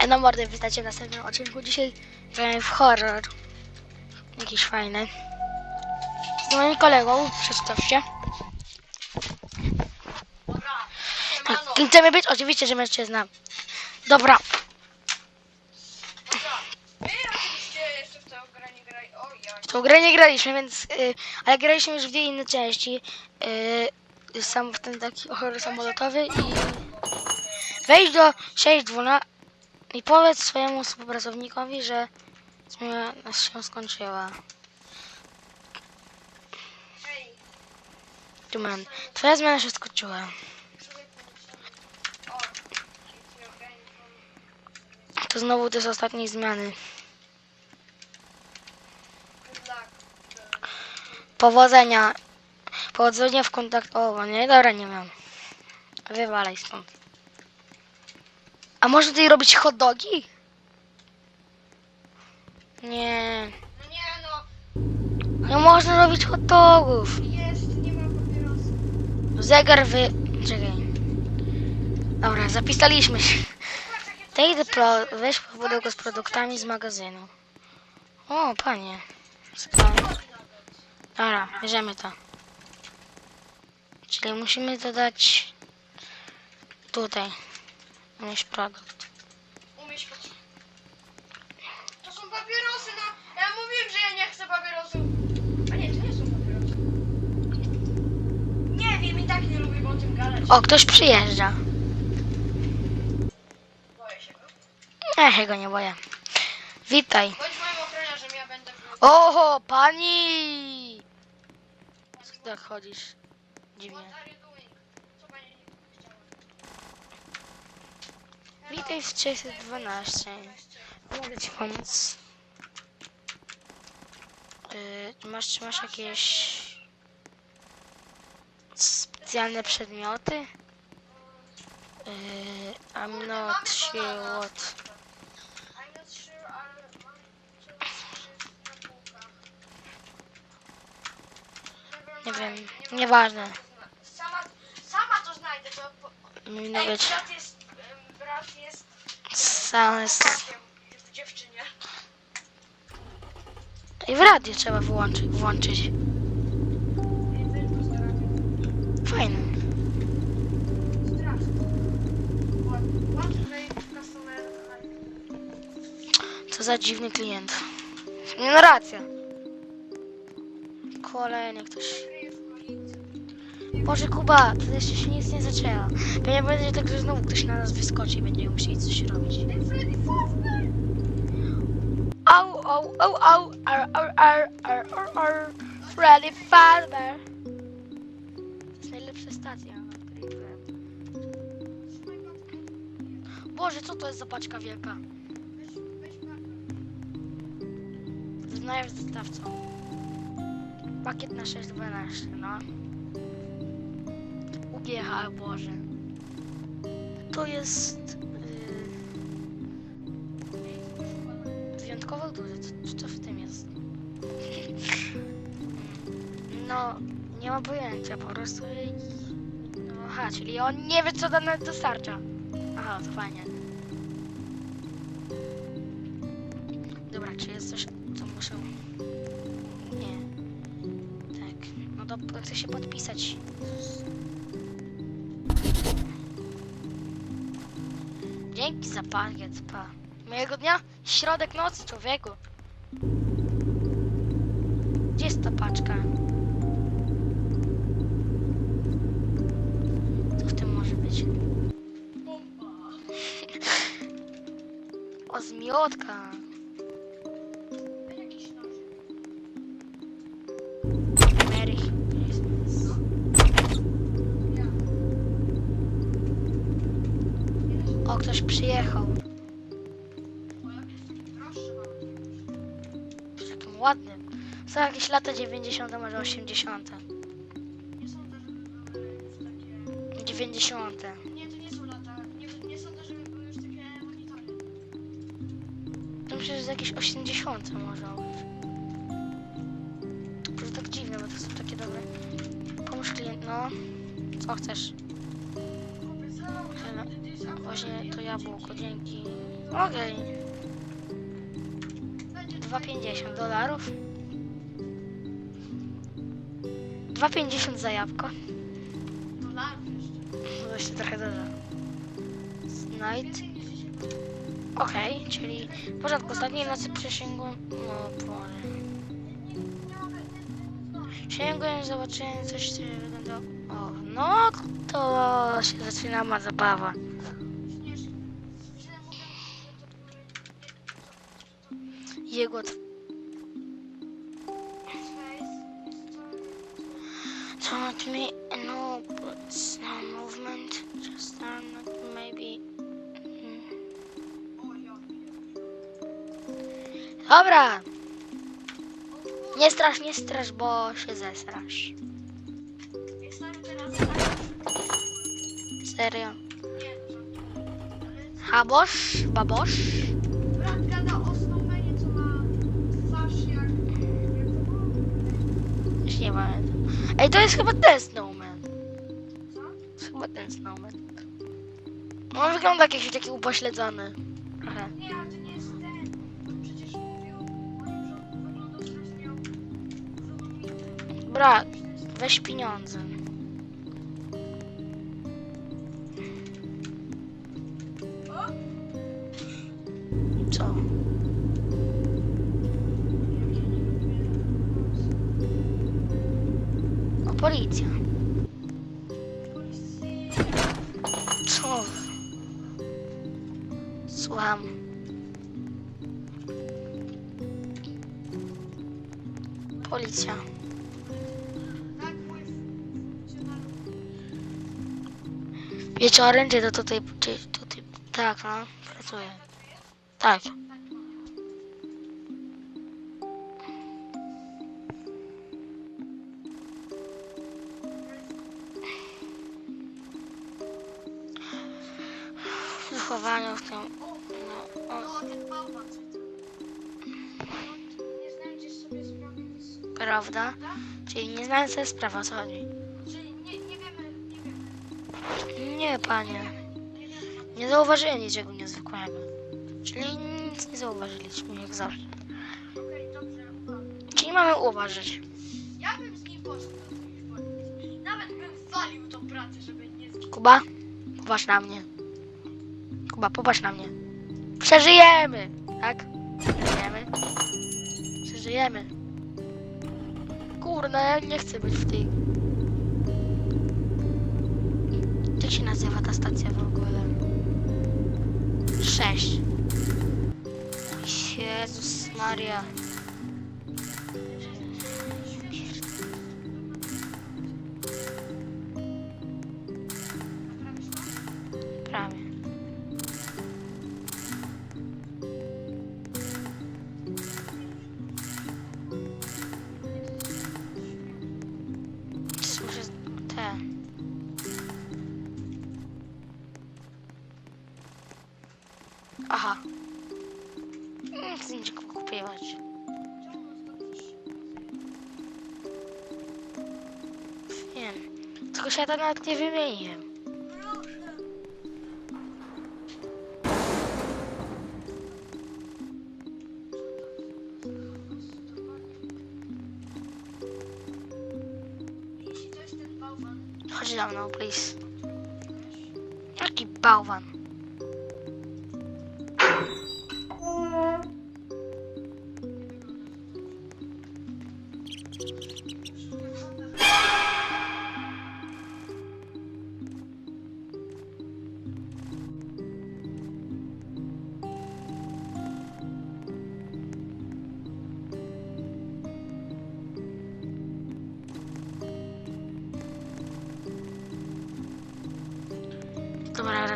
E, No mordy, witajcie w następnym odcinku. Dzisiaj gramy w horror. Jakiś fajny. Z moim kolegą, przedstaw się. Kim chcemy być? Oczywiście, że mężczyzna. Dobra, tą grę nie graliśmy, więc... Y, ale graliśmy już w dwie inne części. Y, sam w ten taki horror samolotowy i... Wejdź do 6.12 i powiedz swojemu współpracownikowi, że zmiana się skończyła. Hej. Tuman, twoja zmiana się skończyła. To znowu te z ostatniej zmiany. Powodzenia. Powodzenia w kontakt... O, nie, dobra, nie mam. Wywalaj stąd. A można tutaj robić hot dogi? Nie. No nie no. Nie można robić hot dogów. Jest, nie ma papierosu. Zegar wy... Czekaj. Dobra, zapisaliśmy się. Patrz jakie to Tej pro... Weź pudełko z produktami z magazynu. O, panie. Dobra, bierzemy to. Czyli musimy dodać tutaj. Umieć produkt. umiesz pod... To są papierosy, no. Ja mówiłem, że ja nie chcę papierosów. A nie, to nie są papierosy. Nie wiem, i tak nie lubię o tym gadać. O, ktoś przyjeżdża. Boję się go. Ja się go nie boję. Witaj. Bądź moim ochroniarzem, ja będę. Oho, pani! Tak chodzisz. Dziwnie. What are you doing? Co pani chciała? Witaj w 612. Mogę ci pomóc. Yy, masz, czy masz jakieś specjalne przedmioty? Yy, I'm not sure what. Nie wiem, nieważne. Sama, sama to znajdę, to... Ej, brat jest... Brat jest... same. Jest dziewczynie. I w radio trzeba wyłączyć. włączyć. Fajne. Co za dziwny klient. Nie no racja. Kolejny ktoś. Boże Kuba, to jeszcze się nic nie zaczęło. Pewnie będzie tak, że znowu ktoś na nas wyskoczy i będziemy musieli coś robić. Au, au, au, au, ar, ar, ar, ar, ar, ar. Freddy Fazbear. To jest najlepsza stacja, na której byłem. Boże, co to jest za paczka wielka? Weź, weź pakę. Znaję z dostawcą. Pakiet na 612, no. UGH, Boże. To jest... Yy, wyjątkowo duży. Co, co w tym jest? No, nie mam pojęcia, po prostu... No, aha, czyli on nie wie, co dane dostarcza. Aha, to fajnie. Dobra, czy jest coś, co muszę... Nie. Tak, no to chcę się podpisać. Dzięki za pakiet, pa. Mojego dnia? Środek nocy, człowieku. Gdzie jest ta paczka? Co w tym może być? O, zmiotka. Są jakieś lata 90., może 80. Nie sądzę, żeby były już takie... 90. Nie, to nie są lata. Nie, nie sądzę, żeby były już takie monitory. To myślę, że z jakieś 80 może. To może tak dziwne, bo to są takie dobre. Pomóż klient, no. Co chcesz? Hello, Właśnie to jabłko, dzięki. Okej. Będzie 2,50 dolarów. 2,50 za jabłko. jeszcze. To jeszcze trochę dużo. Night. Więcej niż 10 Okej, czyli w porządku. Ostatniej nocy przysięgłem. No nie, Sięgłem, zobaczyłem coś, co wyglądało. O, no to się zaczyna ma zabawa. Jego Don't me no but no movement. Just maybe. Mm. Ja. Dobra! Nie strasz, nie strasz, bo się zesrasz. Serio. To Habosz? Babosz? brat gada o Snowmanie, co ma twarz jak... jak to było? Już nie pamiętam. Ej, to jest chyba ten Snowman. Co? To jest chyba ten Snowman. No, On wygląda jak jakiś taki upośledzony. Trochę. Nie, ale to nie jest ten. Przecież mówił o nim, że on wyglądał miał. Brat, weź pieniądze. Policja. Co? Słucham. Policja. Wieczorem, czy to tutaj, czy tutaj, tak, no, pracuję. Tak. Nie znajdziesz sobie sprawy z... prawda? Czyli nie znałem sobie sprawy, o co chodzi. Czyli nie, wiemy, nie wiemy. Nie, panie. Nie zauważyłem niczego niezwykłego. Czyli nic nie zauważyliśmy, jak zawsze. Okej, dobrze. Czyli mamy uważać. Ja bym z nim poszedł. Nawet bym walił tą pracę, żeby nie. Kuba, popatrz na mnie. Kuba, popatrz na mnie. Przeżyjemy, tak? Przeżyjemy. Przeżyjemy. Kurna, ja nie chcę być w tej... Jak się nazywa ta stacja w ogóle? Sześć. Jezus Maria. To jest ten bałwan, Chodź za mną, please. Jaki bałwan.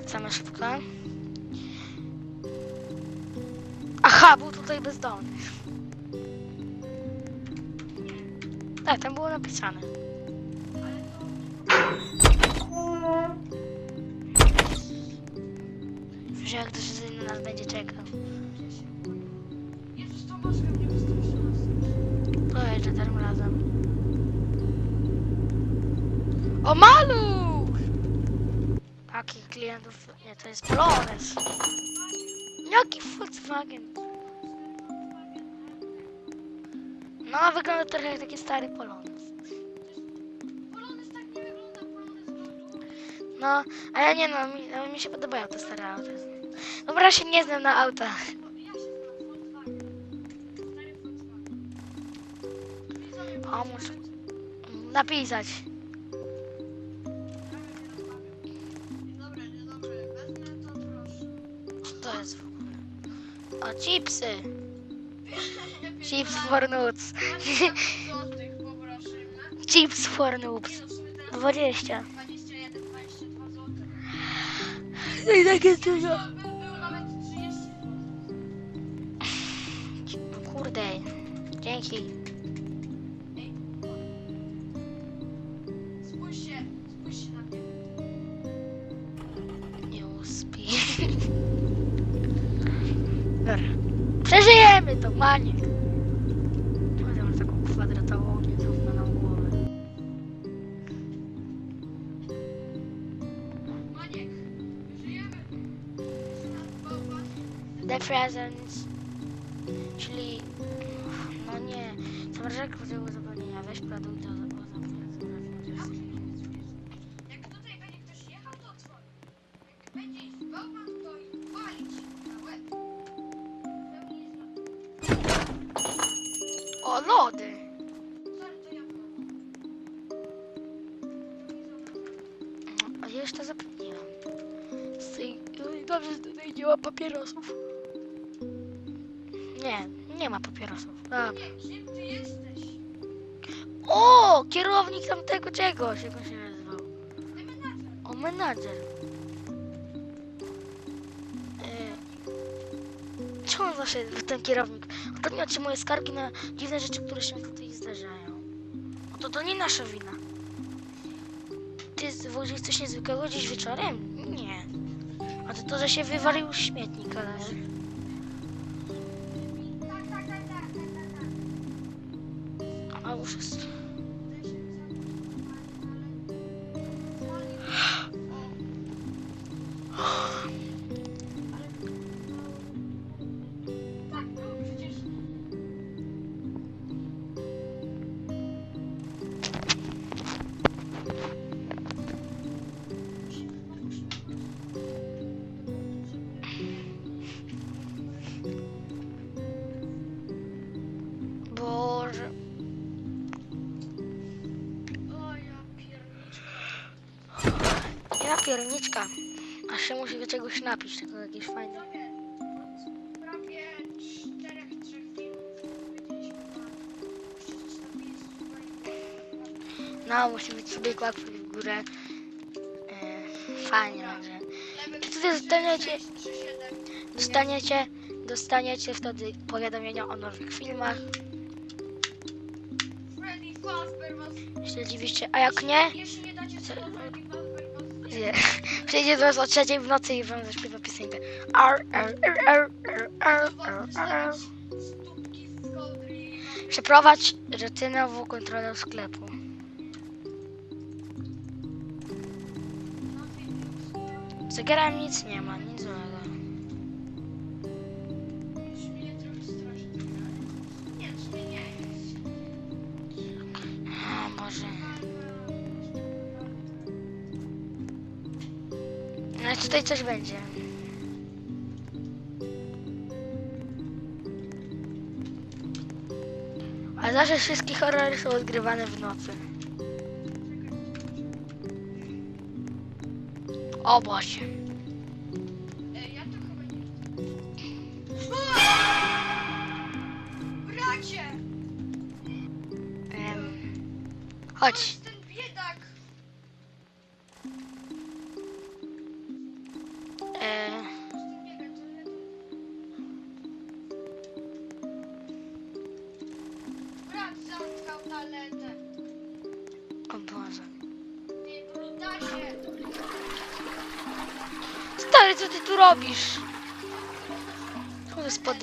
Wracamy szybko. Aha, był tutaj bezdomny. Tak, tam było napisane. Że jak ktoś na nas będzie czekał. Pojeżdżę tym razem. O maluch! Nie, to jest Polonez. Jaki Volkswagen? No, wygląda trochę jak taki stary Polonez. No, ale nie no, mi, no, mi się podobają te stare auta. Dobra, ja się nie znam na autach. Ja Pomóż napisać. Chipsy. Chips for nuts. złotych? Chips for noobs. Nie no, w sumie teraz 20. 21, 22 zł. I dużo. By nawet 30 zł. Kurde. Dzięki. Przeżyjemy to, maniek. Mam taką kwadratową niezrównaną głowę? Maniek, żyjemy. The presents. Czyli... No nie. Zamrażarka potrzebuje zapomnienia. Weź produkt do O, kierownik tamtego czegoś, jak on się nazywał. O, menadżer. E, Czemu zawsze ten kierownik? Ostatnio otrzymuje skargi na dziwne rzeczy, które się tutaj zdarzają. No to to nie nasza wina. Ty zwoziłeś coś niezwykłego dziś wieczorem? Nie. A to to, że się wywalił śmietnik, ale... tak. Pierniczka. Aż się musi do czegoś napić, tylko jakieś fajne. No, musi być sobie łapki w górę. E, fajnie będzie. Czy tutaj dostaniecie- 6, 3, 7. Dostaniecie, dostaniecie wtedy powiadomienia o nowych filmach. Jeśli a jak nie, Nie. przyjdzie do o trzeciej w nocy i wam zaśpiewa piosenkę. Ar, ar, Przeprowadź rutynową kontrolę sklepu. Zegarem nic nie ma, nic złego. Już mnie No tutaj coś będzie. A zawsze wszystkie horrory są odgrywane w nocy. O Boże. Bracie! Em, chodź.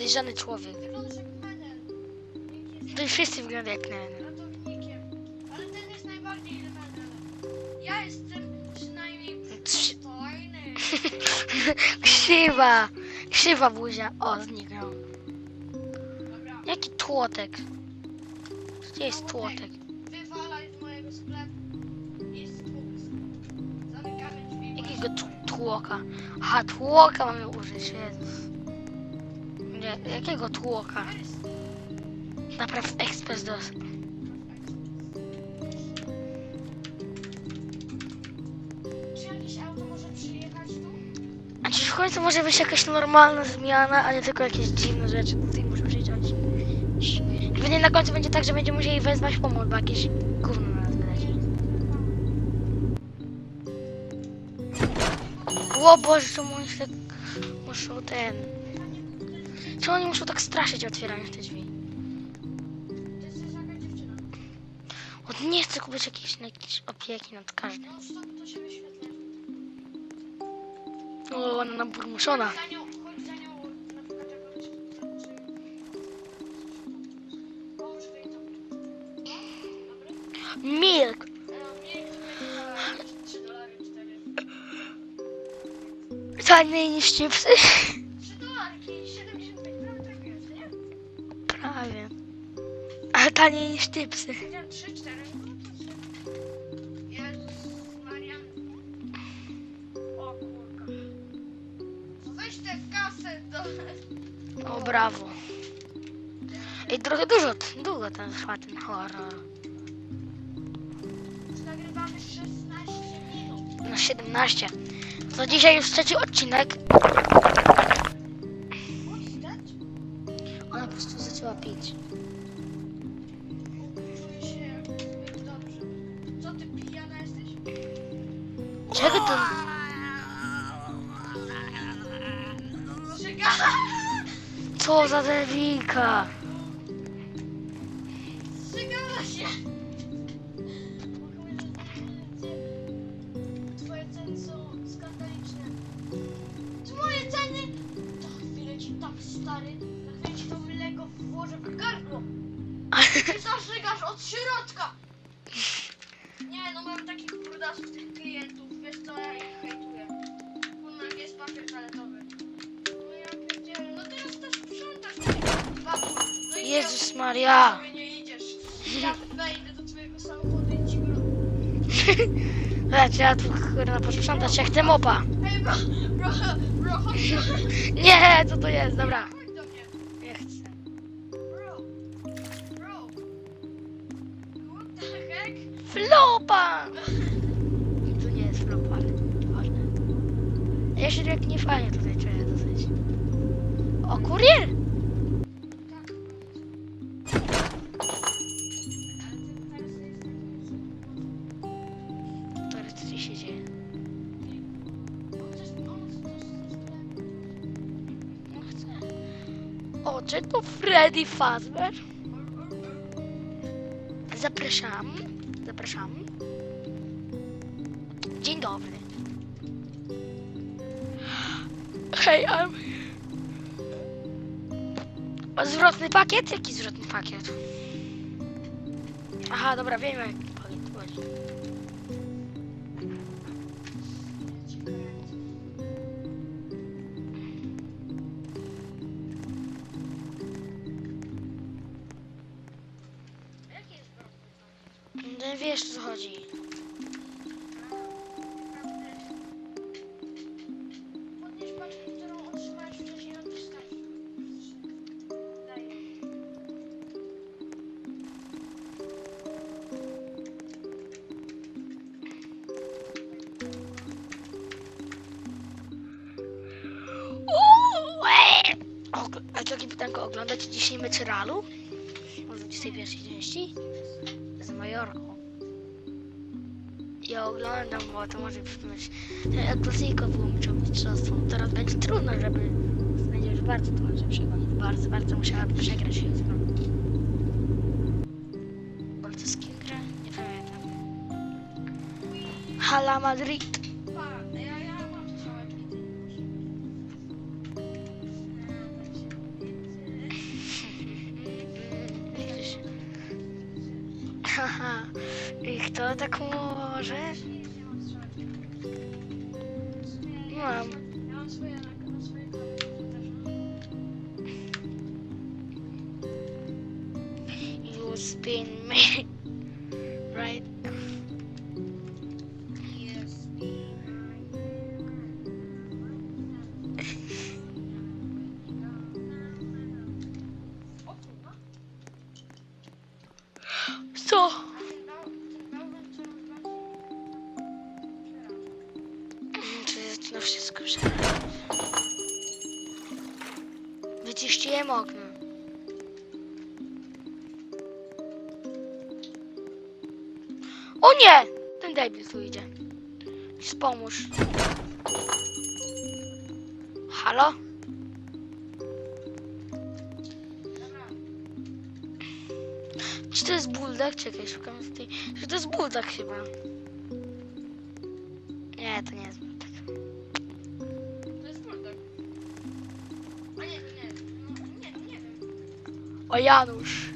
Podejrzany człowiek. To już wszyscy wyglądają jak Nen. Ale ten jest najbardziej. Ja jestem przynajmniej przystojny. Krzywa. Krzywa buzia. O, zniknął. Dobra. Jaki tłotek? Gdzie jest tłotek? Wywalaj z mojego sklepu. Jest tłuk. Zamykamy drzwi. Jakiego tłoka? Aha, tłoka mamy użyć, Jezus. Jakiego tłoka? Napraw ekspres dos. Czy jakieś auto może przyjechać tu? A czy w końcu może być jakaś normalna zmiana, a nie tylko jakieś dziwne rzeczy tutaj muszę przyciąć? Pewnie na końcu będzie tak, że będziemy musieli wezwać pomoc, bo jakieś gówno na nas wyleci. O Boże, czemu oni się muszą ten... Czemu oni muszą tak straszyć otwierając te drzwi? To jest jakaś dziewczyna. O, nie chcę kupić jakiejś, jakiejś opieki nad każdym. O, ona naburmuszona. Chodź za nią, chodź za taniej niż chipsy. Powiedziałem 3, 4, no to się... Jezus Maria. O kurka. No Weź tę kasę do... O, brawo. Ej, trochę dużo, długo ten trwa ten horror. Nagrywamy 16 minut. Na 17. To dzisiaj już trzeci odcinek. Za dewika? Żygala się! Twoje ceny są skandaliczne. To moje ceny? To chwilę tak stary. Na chwilę ci to mleko włożę w gardło. Ty od środka! Nie, no mam takich brudasów tych klientów, wiesz co, ja ich hejtuję. Kurna, jest papier toaletowy. Jezus Maria. nie idziesz. Ja wejdę do twojego samochodu i ci. Lecz ja tu kurna posprzątać jak te mopa. Ej, bro, bro, bro. Nie, co to jest? Dobra. Nie chcę. Bro, bro. Flopa! To nie jest flopa, ale ważne. Ja się tak nie tutaj czuję dosyć. O, kurier! Czy to Freddy Fazbear? Zapraszam. Zapraszam. Dzień dobry. Hej. O, zwrotny pakiet? Jaki zwrotny pakiet? Aha, dobra, wiem oglądacie dzisiaj mecz Realu? O 21 części? Z Majorką. Ja oglądam, bo to może być El Clasico było meczem mistrzostwo. Teraz będzie trudno, żeby będzie już bardzo trudno, żeby przegonić. Bardzo, bardzo musiałabym przegrać jutro. Ale to z kim gra? Nie pamiętam. Hala Madrid. I kto tak Wyciściłem okno. O nie! Ten debil tu idzie. Wspomóż. Halo? Czy to jest bulldog? Czekaj, szukam tej... Czy to jest bulldog chyba? Nie, to nie jest O Janusz.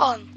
On.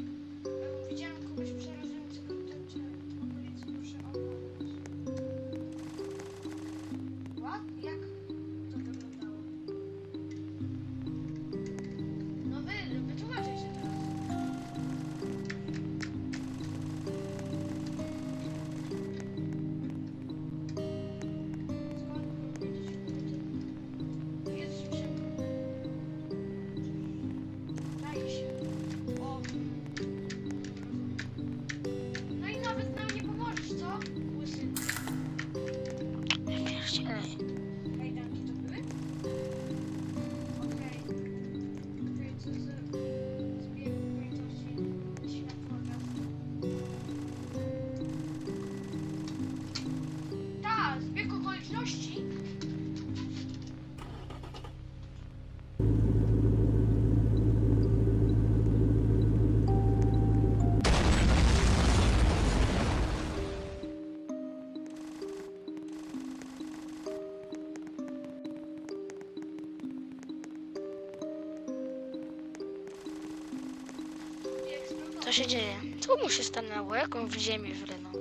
Się dzieje? Co mu się stanęło? Jak on w ziemię wrynął?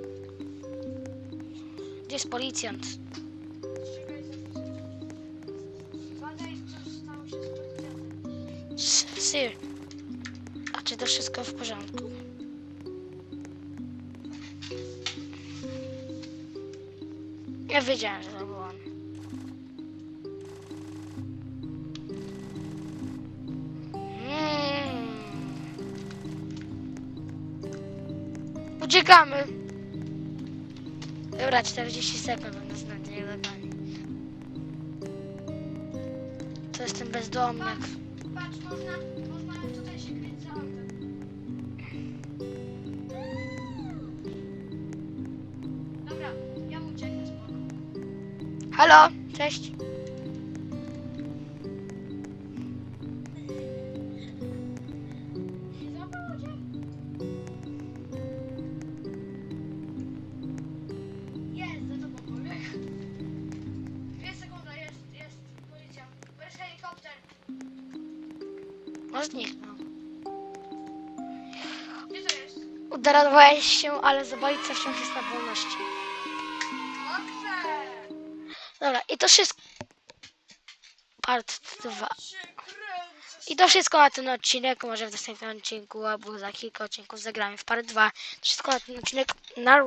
Gdzie jest policjant? Sir. A czy to wszystko w porządku? Ja wiedziałem, że to Dobra, 40 sekund będę znać nielegalnie. To jest ten bezdomniak. Patrz, można, można tutaj się za autem. Dobra, ja mu ucieknę spoko. Halo, cześć. Udarowałeś się, ale zabójca wciąż jest na wolności. Dobra, i to wszystko. Part 2. Się kręcę, I to wszystko na ten odcinek. Może w następnym odcinku albo za kilka odcinków zagramy w part 2. To wszystko na ten odcinek. Na